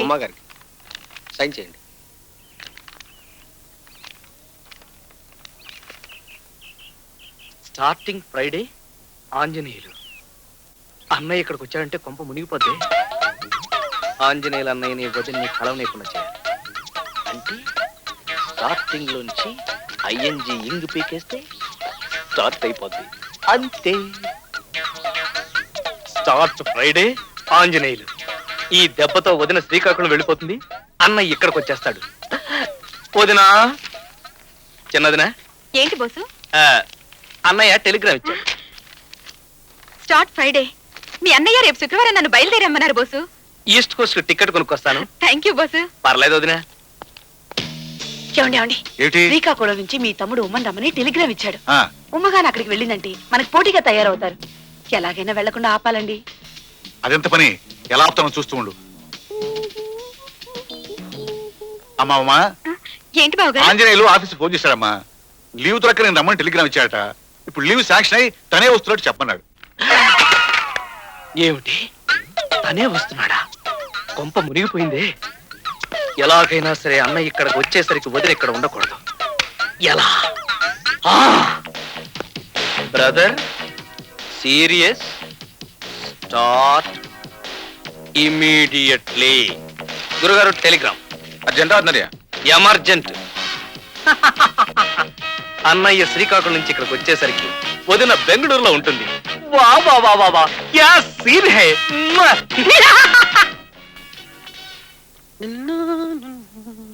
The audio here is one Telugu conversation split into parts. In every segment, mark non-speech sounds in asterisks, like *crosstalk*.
ఉమ్మా గారికి. సైన్ చేయండి. Starting Friday Anjaneyulu. అన్నయ్య ఇక్కడికి వచ్చాడంటే కొంప మునిగిపోద్ది. ఆంజనేయులు అన్నయ్యని వదిలిని కలవనీయకుండా చేయాలి. అంటే స్టార్టింగ్ లోంచి ఐఎన్జి ఇంగ్ పీకేస్తే స్టార్ట్ అయిపోద్ది. అంతే. Start Friday Anjaneyulu. ఈ దెబ్బతో వదిన శ్రీకాకుళం వెళ్ళిపోతుంది. అన్నయ్య ఇక్కడికి వచ్చేస్తాడు. వదినా చిన్నదినా? ఏంటి బోసు? ఆ, అన్నయ్య టెలిగ్రామ్ ఇచ్చాడు. Start Friday. మీ అన్నయ్య రేపు శుక్రవారం నన్ను బయలుదేరమ్మన్నారు బోసు. East Coast ticket కొనుక్కొస్తాను. Thank you boss. పర్లేదు వదినా. ఏమండి ఏమండి? ఏమిటి? శ్రీకాకుళం నుంచి మీ తమ్ముడు ఉమ్మని రమ్మని టెలిగ్రామ్ ఇచ్చాడు. ఆ, ఉమ్మగాని అక్కడికి వెళ్ళిందంటే మనకి పోటీగా తయారవుతారు. ఎలాగైనా వెళ్ళకుండా ఆపాలండి. అదెంత పని? ఎలా ఆపుతానో చూస్తూ ఉండు. అమ్మా అమ్మా. ఏంటి ఆంజనేయులు ఆఫీస్ ఫోన్ చేశాడమ్మా లీవ్ దొరక్క నేను రమ్మని టెలిగ్రామ్ ఇచ్చాడట. ఇప్పుడు లీవ్ శాంక్షన్ అయి తనే వస్తున్నట్టు చెప్పన్నాడు ఏమిటి? తనే వస్తున్నాడా? కొంప మునిగిపోయిందే. ఎలాగైనా సరే అన్నయ్య ఇక్కడికి వచ్చేసరికి వదిలి ఇక్కడ ఉండకూడదు. ఎలా? Brother serious start immediately. గురుగారు టెలిగ్రామ్. అర్జెంట్ అవుతుందయ్యా ఎమర్జెంట్. *laughs* అన్నయ్య శ్రీకాకుళం నుంచి ఇక్కడికి వచ్చేసరికి వదిన బెంగళూరులో ఉంటుంది. వా వా వా వా వా. యా సీన్ హై. మ్వా!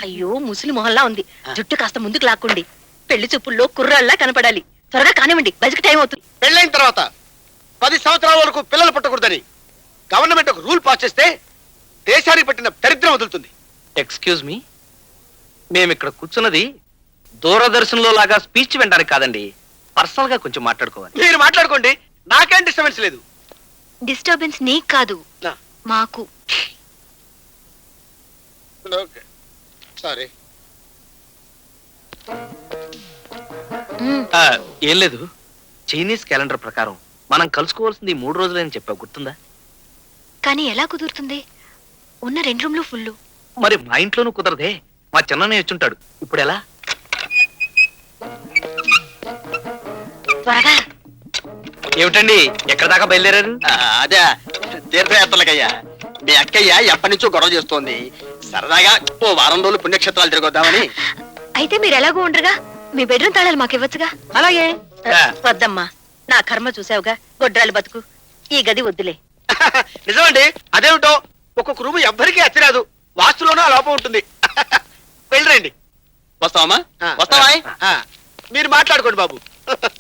అయ్యో ముసలి మొహల్లా ఉంది. జుట్టు కాస్త ముందుకు లాక్కుండి. పెళ్ళి చూపుల్లో కుర్రాళ్ళ కనపడాలి. త్వరగా కానివ్వండి. బయటకు టైం అవుతుంది. పెళ్ళైన తర్వాత పది సంవత్సరాల వరకు పిల్లలు పుట్టకూడదని గవర్నమెంట్ ఒక రూల్ పాస్ చేస్తే దేశానికి పట్టిన దరిద్రం వదులుతుంది. ఎక్స్క్యూజ్ మీ మేము ఇక్కడ కూర్చున్నది దూరదర్శన్లో లాగా స్పీచ్ వినడానికి కాదండి. పర్సనల్గా కొంచెం మాట్లాడుకోవాలి. మీరు మాట్లాడుకోండి. నాకేం డిస్టర్బెన్స్ లేదు. డిస్టర్బెన్స్ నీకు కాదు. నా. మాకు. ఓకే. సారీ మ్మ్. ఆ, ఏం లేదు. చైనీస్ క్యాలెండర్ ప్రకారం మనం కలుసుకోవాల్సింది మూడు రోజులని చెప్పావు గుర్తుందా? కానీ ఎలా కుదురుతుంది? ఉన్న రెండు రూమ్లు ఫుల్ మరి మా ఇంట్లోనూ కుదరదే. మా చిన్ననే వచ్చుంటాడు. ఇప్పుడు ఎలా? త్వరగా. ఏమిటండి? ఎక్కడ దాకా బయలుదేరారు? అదే తీర్థయాత్రలకయ్యా. మీ అక్కయ్య ఎప్పటి నుంచో గొడవ చేస్తోంది. సరదాగా ఓ వారం రోజులు పుణ్యక్షేత్రాలు తిరగొద్దామని. అయితే మీరు ఎలాగో ఉండరుగా? మీ బెడ్రూమ్ తాళాలు మాకు ఇవ్వచ్చుగా? అలాగే. వద్దమ్మా. నా కర్మ చూసావుగా గొడ్రాలు బతుకు. ఈ గది వద్దులే. *laughs* నిజమండి. అదేమిటో ఒక్కొక్క రూమ్ ఎవ్వరికీ అచ్చిరాదు వాస్తులోనూ ఆ లోపం ఉంటుంది. *laughs* వెళ్ళరండి. వస్తావమ్మా. వస్తావా? మీరు మాట్లాడుకోండి బాబు. *laughs*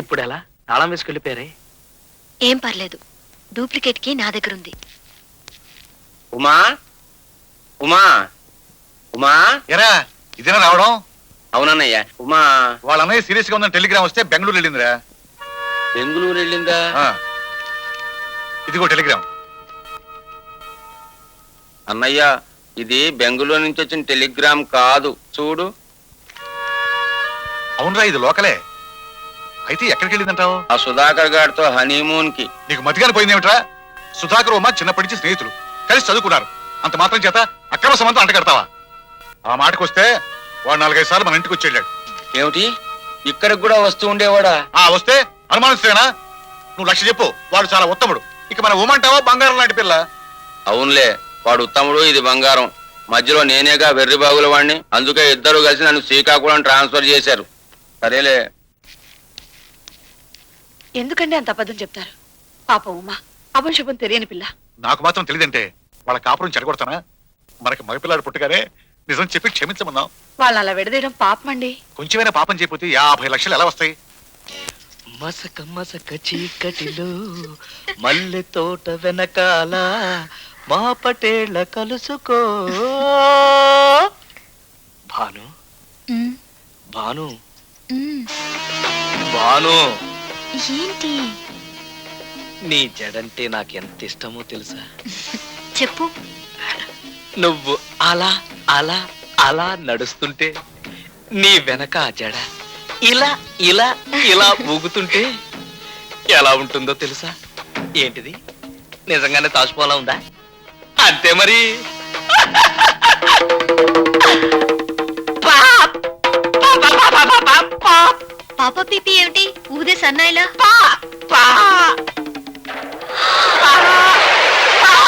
ఇప్పుడు ఎలా తాళం వేసుకెళ్ళిపోయారే? ఏం పర్లేదు. డూప్లికేట్కి నా దగ్గర ఉంది ఉమా? ఉమా? ఉమా? ఎరా ఇదేనా రావడం? అవునన్నయ్య. ఉమా? వాళ్ళ అన్నయ్య సీరియస్గా ఉందని టెలిగ్రామ్ వస్తే బెంగళూరు వెళ్ళిందిరా. బెంగుళూరు వెళ్ళిందా. ఇదిగో టెలిగ్రామ్. అన్నయ్య ఇది బెంగుళూరు నుంచి వచ్చిన టెలిగ్రామ్ కాదు. చూడు. అవునరా ఇది లోకలే. అయితే ఎక్కడికి వెళ్ళిందంటావు ఆ సుధాకర్ గారితో హనీమూన్కి నీకు మతిగాని పోయిందేమిట్రా? సుధాకర్ ఉమ్మ చిన్నప్పటి నుంచి స్నేహితులు. కలిసి చదువుకున్నారు. అంత మాత్రం చేత అక్రమ సంబంధం అంటగడతావా? ఆ మాటకొస్తే వాడు నాలుగైదు సార్లు మన ఇంటికి వచ్చి వెళ్ళాడు ఏమిటి? ఇక్కడికి కూడా వస్తూ ఉండేవాడా? ఆ వస్తే అనుమానిస్తేనా నువ్వు లక్ష చెప్పు. వాడు చాలా ఉత్తముడు. ఇక మన ఉమ్మంటావా బంగారం లాంటి పిల్ల? అవునులే వాడు ఉత్తముడు ఇది బంగారం. మధ్యలో నేనేగా వెర్రి బాగుల వాడిని అందుకే ఇద్దరు కలిసి నన్ను శ్రీకాకుళం ట్రాన్స్ఫర్ చేశారు. సరేలే. ఎందుకండి అంత అబద్ధం చెప్తారు? పాపం ఉమ్మా అపశుభం తెలియని పిల్ల. నాకు మాత్రం తెలియదంటే వాళ్ళ కాపురం చెడగొడతానా? మనకి మగపిల్లాడు పుట్టగానే నిజం చెప్పి క్షమించమన్నాం. వాళ్ళని అలా విడదీయడం పాపం అండి కొంచెమైనా పాపం చేయకపోతే యాభై లక్షలు ఎలా వస్తాయి? మసక మసక చీకటిలో మల్లె తోట వెనకాల మా పటేళ్ళ కలుసుకో. భాను. భాను. భాను? ఏంటి? నీ జడంటే నాకెంత ఇష్టమో తెలుసా? చెప్పు. నువ్వు అలా అలా అలా నడుస్తుంటే నీ వెనక ఆ జడ ఇలా ఇలా ఇలా ఊగుతుంటే ఎలా ఉంటుందో తెలుసా? ఏంటిది? నిజంగానే తాజుపోలా ఉందా? అంతే మరి. పాప! పిపి ఏమిటి? ఊదే సన్నాయిలా? పా పా